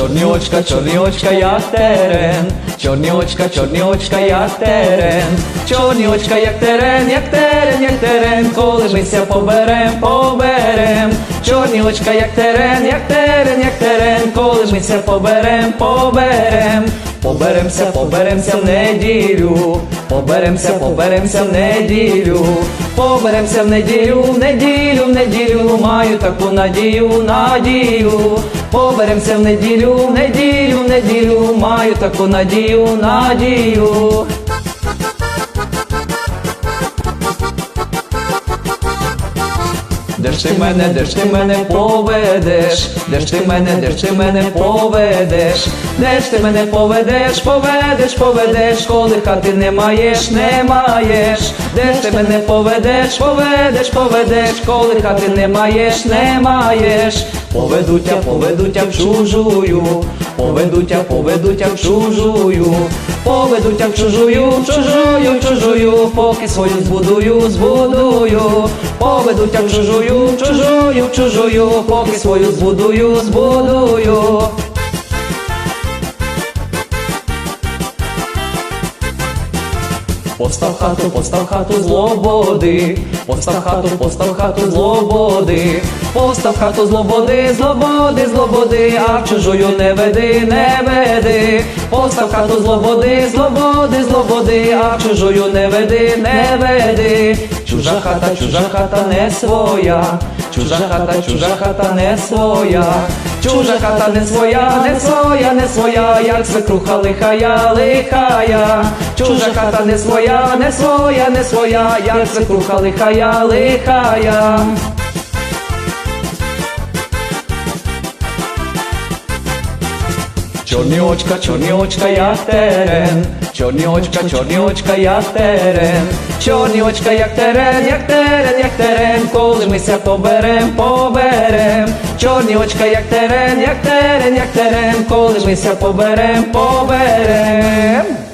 Чорні очка, чорні очка, як терен, чорні очка, чорні очка, як терен, чорні очка, як терен, як терен, як терен, коли мися поберем, поберем, чорні очка, як терен, як терен, як терен, коли мися поберем, поберем, поберемся, поберемся в неділю, поберемся, поберемся в неділю, поберемся в неділю, в неділю, в неділю, маю таку надію, надію, поберемся в неділю, в неділю, в неділю, маю таку надію, надію. Де ж ти мене, де ж ти мене поведеш, де ж ти мене, де ж ти мене поведеш, де ж ти мене поведеш, поведеш, поведеш, коли хати не маєш, не маєш, де ж ти мене поведеш, поведеш, поведеш, коли хати не маєш, не маєш, поведуття, поведуття в чужую, поведуття, поведуття в чужую, поведуття в чужую, в чужую, в чужую, поки свою збудую, збудую, поведуття в чужую, чужую, чужую, поки свою збудую, збудую. Постав хату, постав хату злободи, постав хату, постав хату злободи, постав хату злободи, злободи, злободи, а чужою не веди, не веди, постав хату злободи, злободи, злободи, а чужою не веди, не веди, чужа хата, чужа хата не своя, чужа хата, чужа хата не своя, чужа хата не своя, не своя, не своя, як свекруха лихая, лихая, чужа хата не своя, не своя, не своя, як свекруха лихая, лихая. Чорні очка, чорні очка, як терен, чорні очка, чорні очка, як терен, чорні очка, як терен, як терен, як терен, коли мися поберем, поберем, чорні очка, як терен, як терен, як терен, коли мися поберем, поберем.